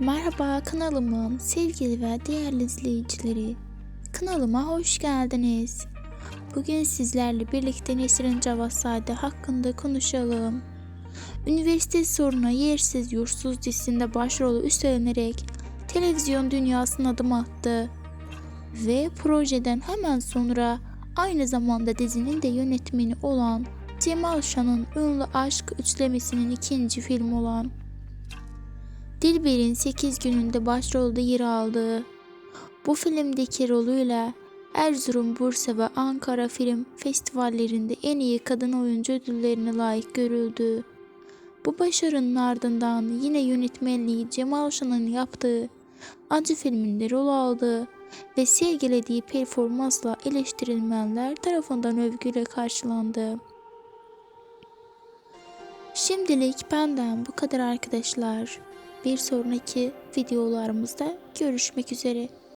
Merhaba kanalımın sevgili ve değerli izleyicileri. Kanalıma hoş geldiniz. Bugün sizlerle birlikte Nesrin Cavassade hakkında konuşalım. Üniversite soruna yersiz yursuz dizisinde başrolü üstlenerek televizyon dünyasına adım attı. Ve projeden hemen sonra aynı zamanda dizinin de yönetmeni olan Cemal Şan'ın ünlü aşk üçlemesinin ikinci film olan Dilber'in 8 gününde başrolde yer aldığı bu filmdeki rolüyle Erzurum, Bursa ve Ankara Film Festivallerinde en iyi kadın oyuncu ödüllerine layık görüldü. Bu başarının ardından yine yönetmenliği Cemal Şan'ın yaptığı Acı filminde rol aldı ve sergilediği performansla eleştirilmenler tarafından övgüyle karşılandı. Şimdilik benden bu kadar arkadaşlar. Bir sonraki videolarımızda görüşmek üzere.